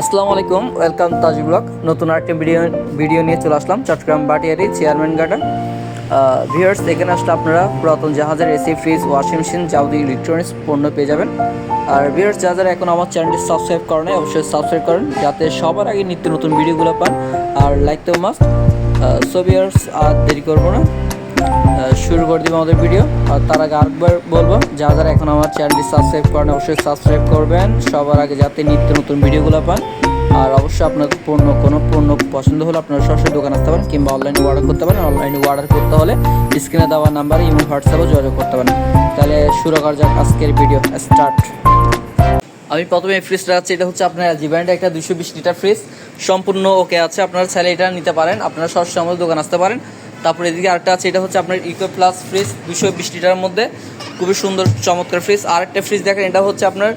আসসালামু আলাইকুম ওয়েলকাম তাজ ব্লগ। নতুন আরেকটি ভিডিও ভিডিও নিয়ে চলে আসলাম Chattogram Bhatiary chairman garden viewers এখানে আসলে আপনারা পুরাতন জাহাজের এসি ফ্রিজ ওয়াশিং মেশিন যাবতীয় ইলেকট্রনিক্স পণ্য পেয়ে যাবেন। আর ভিউয়ার্স যারা যারা এখন আমার চ্যানেলটি সাবস্ক্রাইব করেন অবশ্যই সাবস্ক্রাইব করেন, যাতে সবার আগে নিত্য নতুন ভিডিওগুলো পান। আর লাইক তো মাস্ট সো ভিউয়ার্স আর দেরি করব না। শুরু করে দিব আমাদের ভিডিও আর তার আগে আরেকবার বলব, যারা যারা এখন আমার চ্যানেলটি সাবস্ক্রাইব করেন, অবশ্যই সাবস্ক্রাইব করবেন। সবার আগে যাতে নিত্য নতুন ভিডিওগুলো পান। আর অবশ্যই আপনার পণ্য, কোনো পণ্য পছন্দ হলে আপনারা সরাসরি দোকান আসতে পারেন কিংবা অনলাইনে অর্ডার করতে পারেন। অনলাইনে অর্ডার করতে হলে স্ক্রিনে দেওয়া নাম্বারে ইমো হোয়াটসঅ্যাপে যোগাযোগ করতে পারেন। তাহলে শুরু করা যাক আজকের ভিডিও স্টার্ট আমি প্রথমে এই ফ্রিজটা আছে এটা হচ্ছে আপনার এলজি ব্র্যান্ডের একটা দুশো বিশ লিটার ফ্রিজ সম্পূর্ণ ওকে আছে, আপনারা চাইলে এটা নিতে পারেন। আপনারা সরাসরি আমাদের দোকান আসতে পারেন। তারপরে এদিকে আরেকটা আছে, এটা হচ্ছে আপনার ইকো প্লাস ফ্রিজ দুশো বিশ লিটারের মধ্যে। খুবই সুন্দর, চমৎকার ফ্রিজ আরেকটা ফ্রিজ দেখেন, এটা হচ্ছে আপনার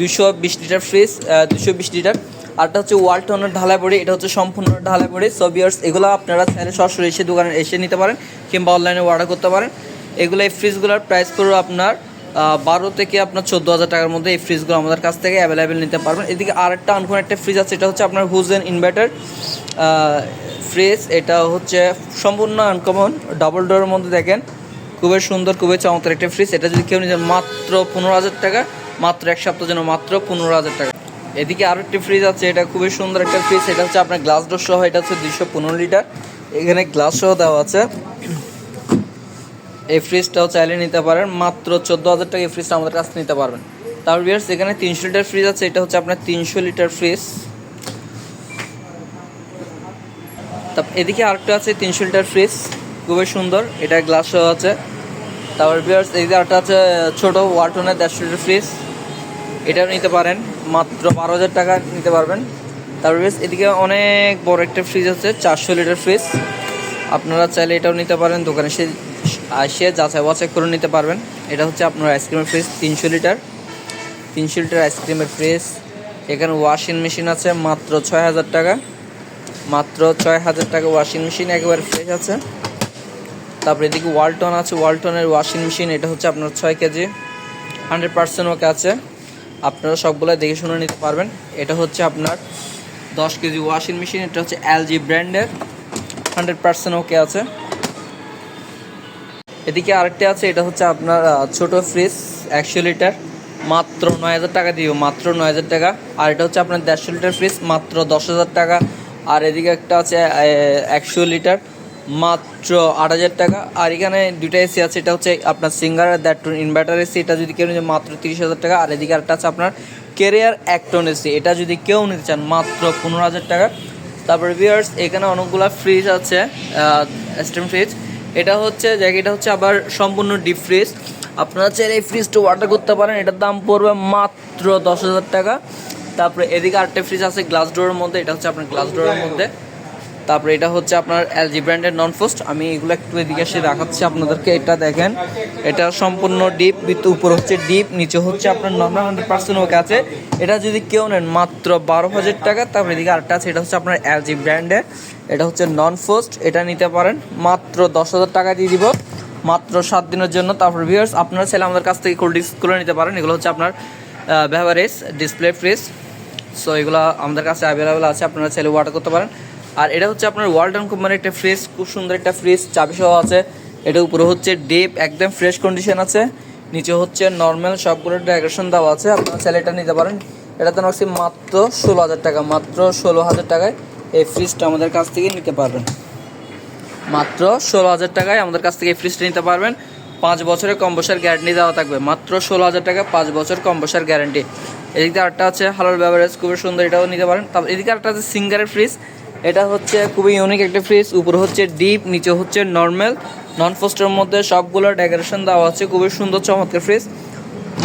দুশো বিশ লিটার ফ্রিজ দুশো বিশ লিটার আরটা হচ্ছে ওয়াল ওয়ালটনের ঢালাই পড়ে এটা হচ্ছে সম্পূর্ণ ঢালাই পড়ে সবিয়ার্স এগুলো আপনারা চাইলে সরাসরি এসে দোকানে এসে নিতে পারেন, কিংবা অনলাইনে অর্ডার করতে পারেন। এগুলো এই ফ্রিজগুলোর প্রাইস পড়বে আপনার বারো থেকে আপনার চোদ্দ হাজার টাকার মধ্যে এই ফ্রিজগুলো আমাদের কাছ থেকে অ্যাভেলেবেল নিতে পারবেন। এদিকে আরেকটা আনকোন একটা ফ্রিজ আছে, এটা হচ্ছে আপনার হুজেন ইনভার্টার ফ্রিজ এটা হচ্ছে সম্পূর্ণ আনকমন ডাবল ডোরের মধ্যে দেখেন, খুবই সুন্দর, খুবই চমৎকার একটা ফ্রিজ এটা যদি কেউ নিতে মাত্র পনেরো হাজার টাকা, মাত্র এক সপ্তাহের জন্য মাত্র পনেরো হাজার টাকা। এদিকে আরও একটি ফ্রিজ আছে, এটা খুবই সুন্দর একটা ফ্রিজ এটা হচ্ছে আপনার গ্লাস ডোর সহ, এটা হচ্ছে দুশো পনেরো লিটার এখানে গ্লাস সহ দেওয়া আছে। এই ফ্রিজটাও চাইলে নিতে পারেন। মাত্র চোদ্দ হাজার টাকা এই ফ্রিজটা আমাদের কাছ নিতে পারবেন। তারপর বিয়ার্স এখানে তিনশো লিটার ফ্রিজ আছে, এটা হচ্ছে আপনার তিনশো লিটার ফ্রিজ তারপর এদিকে আরেকটা আছে, তিনশো লিটার ফ্রিজ খুবই সুন্দর, এটা গ্লাস সহ আছে। তারপর বিয়ার্স এদিকে আরেকটা আছে, ছোটো ওয়াটনের দেড়শো লিটার ফ্রিজ এটাও নিতে পারেন, মাত্র বারো হাজার টাকা নিতে পারবেন। তারপর বিয়ার্স এদিকে অনেক বড় একটা ফ্রিজ আছে, চারশো লিটার ফ্রিজ আপনারা চাইলে এটাও নিতে পারেন, দোকানে এসে আসে যাচাই বাছাই করে নিতে পারবেন। এটা হচ্ছে আপনার আইসক্রিমের ফ্রিজ, তিনশো লিটার। তিনশো লিটার আইসক্রিমের ফ্রিজ। এখানে ওয়াশিং মেশিন আছে, মাত্র ছয় হাজার টাকা। মাত্র ছয় হাজার টাকা ওয়াশিং মেশিন একেবারে ফ্রেশ আছে। তারপরে এদিকে ওয়ালটন আছে ওয়ালটনের ওয়াশিং মেশিন এটা হচ্ছে আপনার ছয় কেজি। হান্ড্রেড পার্সেন্ট ওকে আছে। আপনারা সবগুলো দেখে শুনে নিতে পারবেন। এটা হচ্ছে আপনার দশ কেজি ওয়াশিং মেশিন এটা হচ্ছে এলজি ব্র্যান্ডের হান্ড্রেড পার্সেন্ট ওকে আছে। এদিকে আরেকটা আছে, এটা হচ্ছে আপনার ছোট ফ্রিজ একশো লিটার মাত্র নয় হাজার টাকা দিও মাত্র নয় হাজার টাকা। আর এটা হচ্ছে আপনার দেড়শো লিটার ফ্রিজ মাত্র দশ হাজার টাকা। আর এদিকে একটা আছে একশো লিটার মাত্র আট হাজার টাকা। আর এখানে দুইটা এসি আছে, এটা হচ্ছে আপনার সিঙ্গার দ্যাট ইনভার্টার এসি এটা যদি কেউ নিতে মাত্র তিরিশ হাজার টাকা। আর এদিকে আরেকটা আছে আপনার কেরিয়ার অ্যাক্টন এসি এটা যদি কেউ নিতে চান, মাত্র পনেরো হাজার টাকা। তারপরে ভিউয়ার্স এখানে অনেকগুলো ফ্রিজ আছে স্টিম ফ্রিজ এটা হচ্ছে জায়গাটা হচ্ছে আবার সম্পূর্ণ ডিপ ফ্রিজ আপনারা চাইলে এই ফ্রিজটা অর্ডার করতে পারেন। এটার দাম পড়বে মাত্র দশ হাজার টাকা। তারপরে এদিকে আরেকটা ফ্রিজ আছে গ্লাস ডোরের মধ্যে। এটা হচ্ছে আপনার গ্লাস ডোরের মধ্যে। তারপরে এটা হচ্ছে আপনার এলজি ব্র্যান্ডের নন ফোস্ট আমি এগুলো একটু এদিকে এসে দেখাচ্ছি আপনাদেরকে, এটা দেখেন। এটা সম্পূর্ণ ডিপ উপর হচ্ছে ডিপ, নিচে হচ্ছে আপনার নর্মাল হান্ড্রেড পার্সেন্ট ওকে আছে। এটা যদি কেউ নেন মাত্র বারো হাজার টাকা, তারপরে এদিকে আরেকটা আছে, এটা হচ্ছে আপনার এলজি ব্র্যান্ডের। এটা হচ্ছে নন ফোস্ট এটা নিতে পারেন মাত্র দশ হাজার টাকা দিয়ে দিব, মাত্র সাত দিনের জন্য। তারপর ভিউয়ার্স আপনারা ছেলে আমাদের কাছ থেকে কোল্ড ড্রিঙ্কস করে নিতে পারেন, এগুলো হচ্ছে আপনার ব্যবহারেজ ডিসপ্লে ফ্রিজ সো এগুলো আমাদের কাছে অ্যাভেলেবেল আছে, আপনারা ছেলে অর্ডার করতে পারেন। আর এটা হচ্ছে আপনার ওয়ালটন কোম্পানির একটা ফ্রিজ খুব সুন্দর একটা ফ্রিজ চাবি সহ আছে। এটা উপরে হচ্ছে ডেপ একদম ফ্রেশ কন্ডিশন আছে। নিচে হচ্ছে নর্মাল সবগুলো ডেকোরেশন দেওয়া আছে। আপনারা এটা নিতে পারেন। এটাতে রাখছি মাত্র ষোলো হাজার টাকা, মাত্র ষোলো হাজার টাকায় এই ফ্রিজটা আমাদের কাছ থেকে নিতে পারবেন। মাত্র ষোলো হাজার টাকায় আমাদের কাছ থেকে এই ফ্রিজটা নিতে পারবেন। পাঁচ বছরের কম বসার গ্যারান্টি দেওয়া থাকবে। মাত্র ষোলো হাজার টাকা, পাঁচ বছর কম বসার গ্যারান্টি এদিকে আরেকটা আছে, হালাল ব্যাভারেজ খুবই সুন্দর এটাও নিতে পারেন। তারপর এদিকে আরেকটা আছে সিঙ্গারের ফ্রিজ এটা হচ্ছে খুবই ইউনিক একটা ফ্রিজ উপরে হচ্ছে ডিপ নিচে হচ্ছে নর্মাল নন ফোস্টের মধ্যে সবগুলো ডেকোরেশন দেওয়া আছে, খুবই সুন্দর চমৎকার ফ্রিজ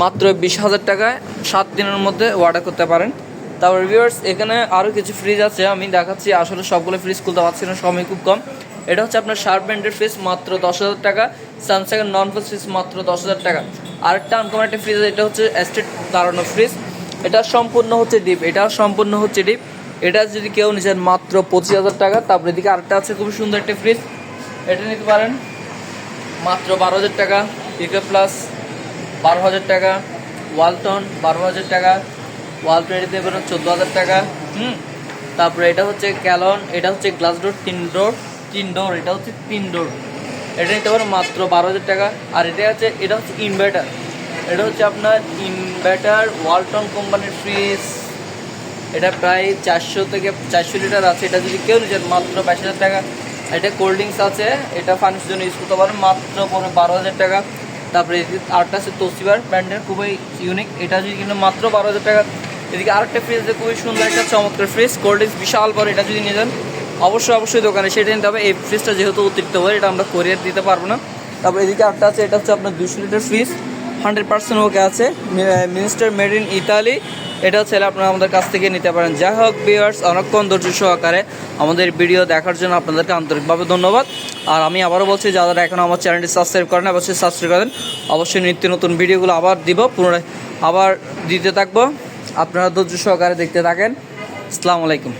মাত্র বিশ হাজার টাকায় সাত দিনের মধ্যে অর্ডার করতে পারেন। তারপর ভিউয়ার্স এখানে আরও কিছু ফ্রিজ আছে, আমি দেখাচ্ছি, আসলে সবগুলো ফ্রিজ খুলতে পারছি না, সময় খুব কম। এটা হচ্ছে আপনার শার্প ব্র্যান্ডের ফ্রিজ মাত্র দশ হাজার টাকা। স্যামসাং এর নন ফ্রিজ মাত্র দশ হাজার টাকা। আরেকটা আনকমন একটা ফ্রিজ আছে, এটা হচ্ছে এস্টেট দাঁড়ানো ফ্রিজ এটা সম্পূর্ণ হচ্ছে ডিপ এটা সম্পূর্ণ হচ্ছে ডিপ এটা যদি কেউ নিচ্ছেন মাত্র পঁচিশ হাজার টাকা, তারপরে এদিকে আরেকটা আছে খুব সুন্দর একটা ফ্রিজ এটা নিতে পারেন। মাত্র বারো হাজার টাকা। ইকো প্লাস বারো হাজার টাকা। ওয়ালটন বারো হাজার টাকা। ওয়াল প্লেট দিতে পারেন চোদ্দ হাজার টাকা। হুম? তারপরে এটা হচ্ছে ক্যালন এটা হচ্ছে গ্লাস ডোর তিন ডোর তিন ডোর এটা হচ্ছে তিন ডোর এটা নিতে পারেন মাত্র বারো হাজার টাকা। আর এটা হচ্ছে এটা হচ্ছে ইনভার্টার এটা হচ্ছে আপনার ইনভার্টার ওয়ালটন কোম্পানির ফ্রিজ এটা প্রায় চারশো থেকে চারশো লিটার আছে। এটা যদি কেউ নিচ্ছেন মাত্র বাইশ হাজার টাকা। এটা কোল্ড ড্রিঙ্কস আছে। এটা ফার্নিচার জন্য ইউজ করতে পারেন। মাত্র পনেরো বারো হাজার টাকা। তারপরে আরেকটা আছে তসিবার ব্র্যান্ডের, খুবই ইউনিক এটা যদি কিন্তু মাত্র বারো হাজার টাকা। এদিকে আরেকটা ফ্রিজ আছে, খুবই সুন্দর একটা চমৎকার ফ্রিজ কোল্ড ড্রিঙ্কস বিশাল বড়, এটা যদি নিয়ে যান, অবশ্যই অবশ্যই দোকানে সেটা নিতে হবে। এই ফ্রিজটা যেহেতু অতিরিক্ত হয় এটা আমরা কোরিয়ার দিতে পারব না। তারপর এদিকে আরেকটা আছে, এটা হচ্ছে আপনার দুশো litre fridge hundred percent okay আছে। মিনিস্টার মেড ইন ইতালি এটা ছেলে আপনারা আমাদের কাছ থেকে নিতে পারেন। যাই হোক ভিউয়ার্স অনেকক্ষণ ধৈর্য সহকারে আমাদের ভিডিও দেখার জন্য আপনাদেরকে আন্তরিকভাবে ধন্যবাদ। আর আমি আবারও বলছি, যারা এখন আমার চ্যানেলটি সাবস্ক্রাইব করেন অবশ্যই সাবস্ক্রাইব করেন অবশ্যই নিত্য নতুন ভিডিওগুলো আবার দিব, পুনরায় আবার দিতে থাকব। আপনারা ধৈর্য সহকারে দেখতে থাকেন। আসসালামু আলাইকুম।